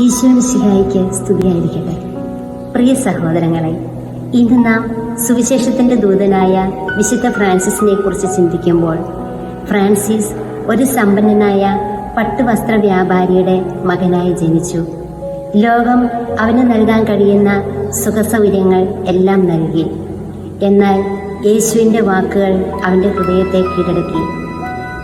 ഈശോമിശിഹായിക്ക് സ്തുതിയായിരിക്കട്ടെ. പ്രിയ സഹോദരങ്ങളെ ഇന്ന് നാം സുവിശേഷത്തിന്റെ ദൂതനായ വിശുദ്ധ ഫ്രാൻസിസിനെ കുറിച്ച് ചിന്തിക്കുമ്പോൾ ഫ്രാൻസിസ് ഒരു സമ്പന്നനായ പട്ടുവസ്ത്ര വ്യാപാരിയുടെ മകനായി ജനിച്ചു. ലോകം അവന് നൽകാൻ കഴിയുന്ന സുഖസൗകര്യങ്ങൾ എല്ലാം നൽകി. എന്നാൽ യേശുവിന്റെ വാക്കുകൾ അവന്റെ ഹൃദയത്തെ കീഴടക്കി.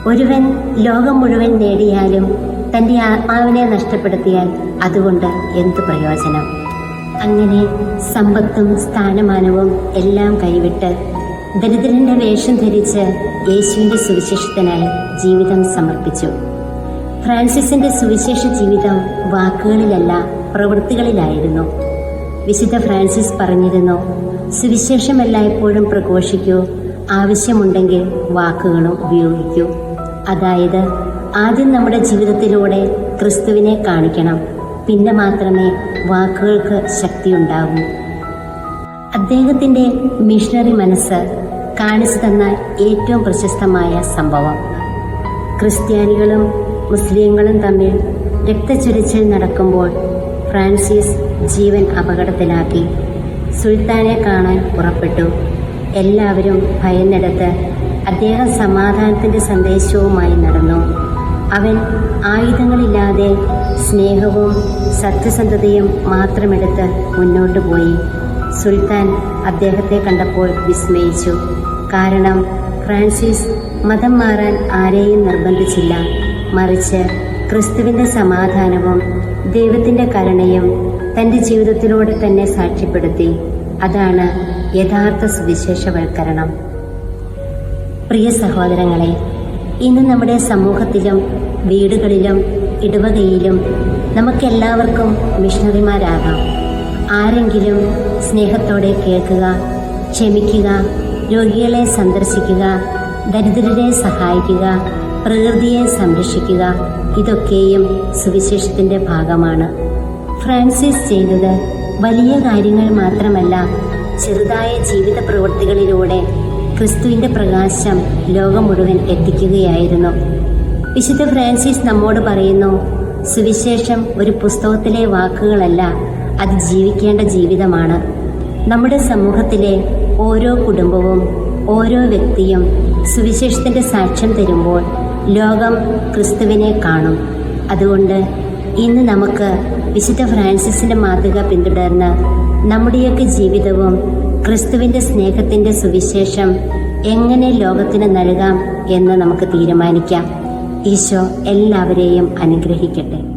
ഒരുവൻ ലോകം മുഴുവൻ നേടിയാലും തന്റെ ആത്മാവിനെ നഷ്ടപ്പെടുത്തിയാൽ അതുകൊണ്ട് എന്ത് പ്രയോജനം? അങ്ങനെ സമ്പത്തും സ്ഥാനമാനവും എല്ലാം കൈവിട്ട് ദരിദ്രന്റെ വേഷം ധരിച്ച് യേശുവിന്റെ സുവിശേഷത്തിനായി ജീവിതം സമർപ്പിച്ചു. ഫ്രാൻസിസിന്റെ സുവിശേഷ ജീവിതം വാക്കുകളിലല്ല പ്രവൃത്തികളിലായിരുന്നു. വിശുദ്ധ ഫ്രാൻസിസ് പറഞ്ഞിരുന്നു സുവിശേഷം എല്ലായ്പ്പോഴും പ്രഘോഷിക്കൂ ആവശ്യമുണ്ടെങ്കിൽ വാക്കുകളും ഉപയോഗിക്കൂ. അതായത് ആദ്യം നമ്മുടെ ജീവിതത്തിലൂടെ ക്രിസ്തുവിനെ കാണിക്കണം. പിന്നെ മാത്രമേ വാക്കുകൾക്ക് ശക്തിയുണ്ടാകൂ അദ്ദേഹത്തിന്റെ മിഷണറി മനസ്സ് കാണിച്ചു തന്ന ഏറ്റവും പ്രശസ്തമായ സംഭവം. ക്രിസ്ത്യാനികളും മുസ്ലിങ്ങളും തമ്മിൽ രക്തച്ചൊരിച്ചിൽ നടക്കുമ്പോൾ ഫ്രാൻസിസ് ജീവൻ അപകടത്തിലാക്കി. സുൽത്താനെ കാണാൻ പുറപ്പെട്ടു. എല്ലാവരും ഭയന്നെടുത്ത് അദ്ദേഹം സമാധാനത്തിന്റെ സന്ദേശവുമായി നടന്നു. അവൻ ആയുധങ്ങളില്ലാതെ സ്നേഹവും സത്യസന്ധതയും മാത്രമെടുത്ത് മുന്നോട്ട് പോയി. സുൽത്താൻ അദ്ദേഹത്തെ കണ്ടപ്പോൾ വിസ്മയിച്ചു. കാരണം ഫ്രാൻസിസ് മതം മാറാൻ ആരെയും നിർബന്ധിച്ചില്ല. മറിച്ച് ക്രിസ്തുവിന്റെ സമാധാനവും ദൈവത്തിന്റെ കരുണയും തന്റെ ജീവിതത്തിലൂടെ തന്നെ സാക്ഷ്യപ്പെടുത്തി. അതാണ് യഥാർത്ഥ സുവിശേഷവൽക്കരണം. പ്രിയ സഹോദരങ്ങളെ ഇന്ന് നമ്മുടെ സമൂഹത്തിലും വീടുകളിലും ഇടവകയിലും നമുക്കെല്ലാവർക്കും മിഷണറിമാരാകാം. ആരെങ്കിലും സ്നേഹത്തോടെ കേൾക്കുക ക്ഷമിക്കുക രോഗികളെ സന്ദർശിക്കുക ദരിദ്രരെ സഹായിക്കുക പ്രകൃതിയെ സംരക്ഷിക്കുക ഇതൊക്കെയും സുവിശേഷത്തിന്റെ ഭാഗമാണ്. ഫ്രാൻസിസ് ചെയ്തത് വലിയ കാര്യങ്ങൾ മാത്രമല്ല ചെറുതായ ജീവിത പ്രവൃത്തികളിലൂടെ ക്രിസ്തുവിന്റെ പ്രകാശം ലോകം മുഴുവൻ എത്തിക്കുകയായിരുന്നു. വിശുദ്ധ ഫ്രാൻസിസ് നമ്മോട് പറയുന്നു സുവിശേഷം ഒരു പുസ്തകത്തിലെ വാക്കുകളല്ല അത് ജീവിക്കേണ്ട ജീവിതമാണ്. നമ്മുടെ സമൂഹത്തിലെ ഓരോ കുടുംബവും ഓരോ വ്യക്തിയും സുവിശേഷത്തിന്റെ സാക്ഷ്യം തരുമ്പോൾ ലോകം ക്രിസ്തുവിനെ കാണും. അതുകൊണ്ട് ഇന്ന് നമുക്ക് വിശുദ്ധ ഫ്രാൻസിസിന്റെ മാതൃക പിന്തുടർന്ന് നമ്മുടെയൊക്കെ ജീവിതവും ക്രിസ്തുവിന്റെ സ്നേഹത്തിന്റെ സുവിശേഷം എങ്ങനെ ലോകത്തിന് നൽകാം എന്ന് നമുക്ക് തീരുമാനിക്കാം. ഈശോ എല്ലാവരെയും അനുഗ്രഹിക്കട്ടെ.